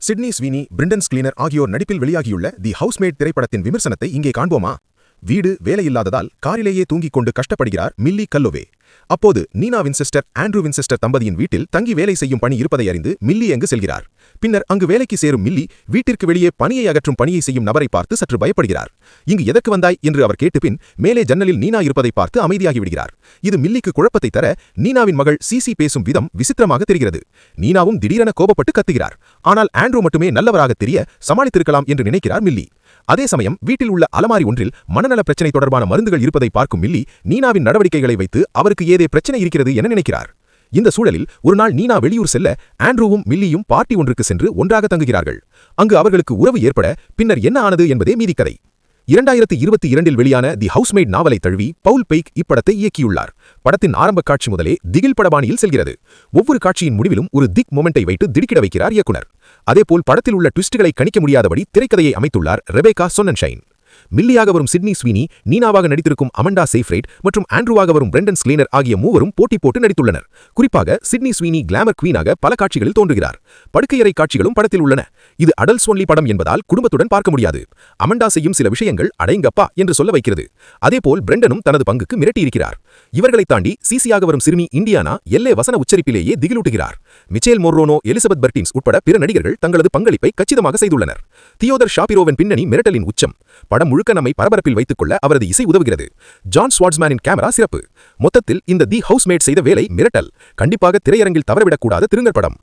Sydney Sweeney பிரிண்டன் ஸ்கிளீனர் ஆகியோர் நடிப்பில் வெளியாகியுள்ள தி ஹவுஸ்மேட் திரைப்படத்தின் விமர்சனத்தை இங்கே காண்போமா? வீடு வேலையில்லாததால் காரிலேயே தூங்கிக் கொண்டு கஷ்டப்படுகிறார் மில்லி கல்லோவே. அப்போது நீனா வின்செஸ்டர் ஆண்ட்ரூ வின்செஸ்டர் தம்பதியின் வீட்டில் தங்கி வேலை செய்யும் பணி இருப்பதை அறிந்து மில்லி அங்கு செல்கிறார்? பின்னர் அங்கு வேலைக்கு சேரும் மில்லி வீட்டிற்கு வெளியே பணியை அகற்றும் பணியை செய்யும் நபரை பார்த்து சற்று பயப்படுகிறார். இங்கு எதற்கு வந்தாய்? என்று அவர் கேட்டுப்பின் மேலே ஜன்னலில் நீனா இருப்பதை பார்த்து அமைதியாகிவிடுகிறார் இது மில்லிக்கு குழப்பத்தை தர நீனாவின் மகள் சிசி பேசும் விதம் விசித்திரமாக தெரிகிறது. நீனாவும் திடீரென கோபப்பட்டு கத்துகிறார். ஆனால் ஆண்ட்ரூ மட்டுமே நல்லவராக தெரிய சமாளித்திருக்கலாம் என்று நினைக்கிறார் மில்லி. அதே சமயம் வீட்டில் உள்ள அலமாரி ஒன்றில் மனநல பிரச்சனை தொடர்பான மருந்துகள் இருப்பதை பார்க்கும் மில்லி நீனாவின் நடவடிக்கைகளை வைத்து அவருக்கு ஏதே பிரச்சனை இருக்கிறது என நினைக்கிறார். இந்த சூழலில் ஒருநாள் நீனா வெளியூர் செல்ல ஆண்ட்ரூவும் மில்லியும் பார்ட்டி ஒன்றுக்கு சென்று ஒன்றாக தங்குகிறார்கள். அங்கு அவர்களுக்கு உறவு ஏற்பட பின்னர் என்ன ஆனது என்பதே மீதிக்கதை. இரண்டாயிரத்தி இருபத்தி இரண்டில் வெளியான தி ஹவுஸ்மேட் நாவலை தழுவி பவுல் பெய்க் இப்படத்தை இயக்கியுள்ளார். படத்தின் ஆரம்ப காட்சி முதலே திகில் படபாணியில் செல்கிறது. ஒவ்வொரு காட்சியின் முடிவிலும் ஒரு திக் மொமெண்டை வைத்து திடுக்கிட வைக்கிறார் இயக்குனர். அதேபோல் படத்தில் உள்ள ட்விஸ்டுகளை கணிக்க முடியாதபடி திரைக்கதையை அமைத்துள்ளார் ரெபேகா சொன்னன்ஷைன். மில்லியாக வரும் சிட்னி ஸ்வீனி நீனாவாக நடித்திருக்கும் அமண்டா சேஃப்ரைட் மற்றும் ஆண்ட்ரூவாக வரும் பிரெண்டன் ஸ்லேனர் ஆகிய மூவரும் போட்டி போட்டு நடித்துள்ளனர். குறிப்பாக சிட்னி ஸ்வீனி கிளாமர் குவீனாக பல காட்சிகளில் தோன்றுகிறார். படுக்கையறை காட்சிகளும் படத்தில் உள்ளன. இது அடல்ஸ் ஒன்லி படம் என்பதால் குடும்பத்துடன் பார்க்க முடியாது. அமண்டா செய்யும் சில விஷயங்கள் அடையங்கப்பா என்று சொல்ல வைக்கிறது. அதேபோல் பிரெண்டனும் தனது பங்குக்கு மிரட்டியிருக்கிறார். இவர்களை தாண்டி சிசியாக வரும் சிறுமி இந்தியானா எல்லே வசன உச்சரிப்பிலேயே திகிலூட்டுகிறார். மிச்சேல் மோர்ரோனோ எலிசபெத் பர்டின்ஸ் உட்பட பிற நடிகர்கள் தங்களது பங்களிப்பை கச்சிதமாக செய்துள்ளனர். தியோதர் ஷாபிரோவின் பின்னணி மிரட்டலின் உச்சம். படம் முழுக்க நம்மை பரபரப்பில் வைத்துக் கொள்ள அவரது இசை உதவுகிறது. ஜான் ஸ்வாட்ஸ்மேனின் கேமரா சிறப்பு. மொத்தத்தில் இந்த தி ஹவுஸ்மேட் செய்த வேலை மிரட்டல். கண்டிப்பாக திரையரங்கில் தவறவிடக்கூடாத திருங்கற்படம்.